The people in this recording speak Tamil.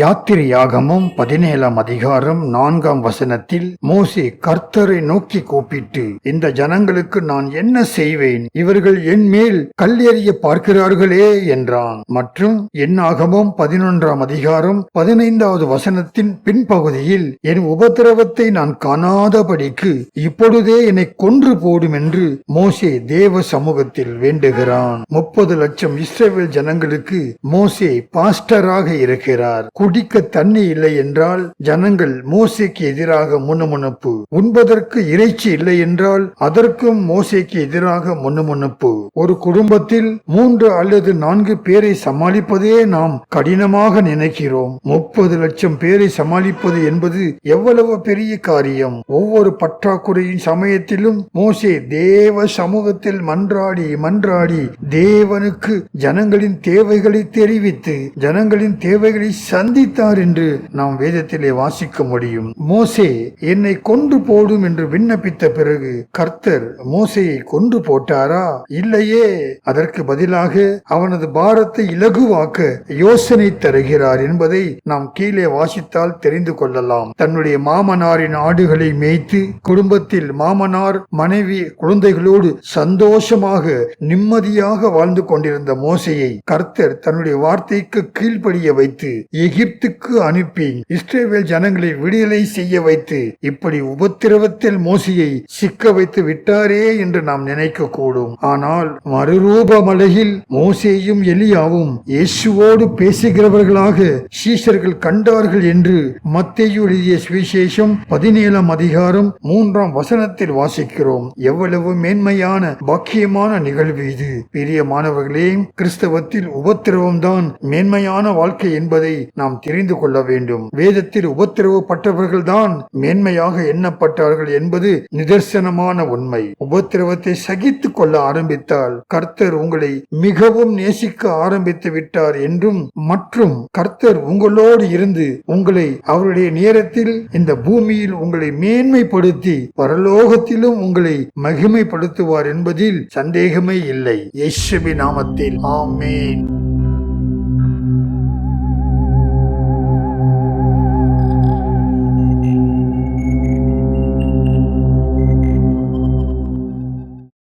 யாத்திரையாகமும் பதினேழாம் அதிகாரம் நான்காம் வசனத்தில் மோசே கர்த்தரை நோக்கி கூப்பிட்டு இந்த ஜனங்களுக்கு நான் என்ன செய்வேன்? இவர்கள் என் மேல் கல்லெறிய பார்க்கிறார்களே என்றான். மற்றும் என்னாகமும் பதினொன்றாம் அதிகாரம் பதினைந்தாவது வசனத்தின் பின்பகுதியில் என் உபத்திரவத்தை நான் காணாதபடிக்கு இப்பொழுதே என்னை கொன்று போடும் என்று மோசே தேவ சமூகத்தில் வேண்டுகிறான். முப்பது லட்சம் இஸ்ரேல் ஜனங்களுக்கு மோசே பாஸ்டராக இருக்கிறார். குடிக்க தண்ணி இல்லை என்றால் ஜனங்கள் மோசைக்கு எதிராக முணுமுணுப்பு. உண்பதற்கு இறைச்சி இல்லை என்றால் அதற்கும் மோசைக்கு எதிராக முணுமுணுப்பு. ஒரு குடும்பத்தில் மூன்று அல்லது நான்கு பேரை சமாளிப்பதே நாம் கடினமாக நினைக்கிறோம். முப்பது லட்சம் பேரை சமாளிப்பது என்பது எவ்வளவு பெரிய காரியம். ஒவ்வொரு பற்றாக்குறையின் சமயத்திலும் மோசே தேவ சமூகத்தில் மன்றாடி மன்றாடி தேவனுக்கு ஜனங்களின் தேவைகளை தெரிவித்து ஜனங்களின் தேவைகளை சந்தித்தார் என்று நாம் வேதத்திலே வாசிக்க முடியும். மோசே என்னை கொன்று போடும் என்று விண்ணப்பித்த பிறகு கர்த்தர் மோசையை கொன்று போட்டாரா? இல்லை இல்லையே? அதற்கு பதிலாக அவனது பாரத்தை இலகுவாக்க யோசனை தருகிறார் என்பதை நாம் கீழே வாசித்தால் தெரிந்து கொள்ளலாம். தன்னுடைய மாமனாரின் ஆடுகளை மேய்த்து குடும்பத்தில் மாமனார் மனைவி குழந்தைகளோடு சந்தோஷமாக நிம்மதியாக வாழ்ந்து கொண்டிருந்த மோசையை கர்த்தர் தன்னுடைய வார்த்தைக்கு கீழ்ப்படிய வைத்து எகிப்துக்கு அனுப்பி இஸ்ரேவேல் ஜனங்களை விடுதலை செய்ய வைத்து இப்படி உபத்திரவத்தில் மோசையை சிக்க வைத்து விட்டாரே என்று நாம் நினைக்க கூடும் ஆனால் மறுரூபமலையில் மோசேயும் எலியாவும் இயேசுவோடு பேசுகிறவர்களாக சீஷர்கள் கண்டார்கள் என்று மத்தேயு எழுதிய சுவிசேஷம் பதினேழாம் அதிகாரம் மூன்றாம் வசனத்தில் வாசிக்கிறோம். எவ்வளவு மேன்மையான பாக்கியமான நிகழ்வு இது. பிரியமானவர்களே கிறிஸ்தவத்தில் உபத்திரவம்தான் மேன்மையான வாழ்க்கை என்பதை நாம் தெரிந்து கொள்ள வேண்டும். வேதத்தில் உபத்திரவப்பட்டவர்கள் தான் மேன்மையாக எண்ணப்பட்டார்கள் என்பது நிதர்சனமான உண்மை. உபத்திரவத்தை சகித்துக் கொள்ள ஆரம்பித்தார். ஆரம்பித்தால் கர்த்தர் உங்களை மிகவும் நேசிக்க ஆரம்பித்து விட்டார் என்றும் மற்றும் கர்த்தர் உங்களோடு இருந்து உங்களை அவருடைய நேரத்தில் இந்த பூமியில் உங்களை மேன்மைப்படுத்தி பரலோகத்திலும் உங்களை மகிமைப்படுத்துவார் என்பதில் சந்தேகமே இல்லை. இயேசுவின் நாமத்தில். ஆமேன்.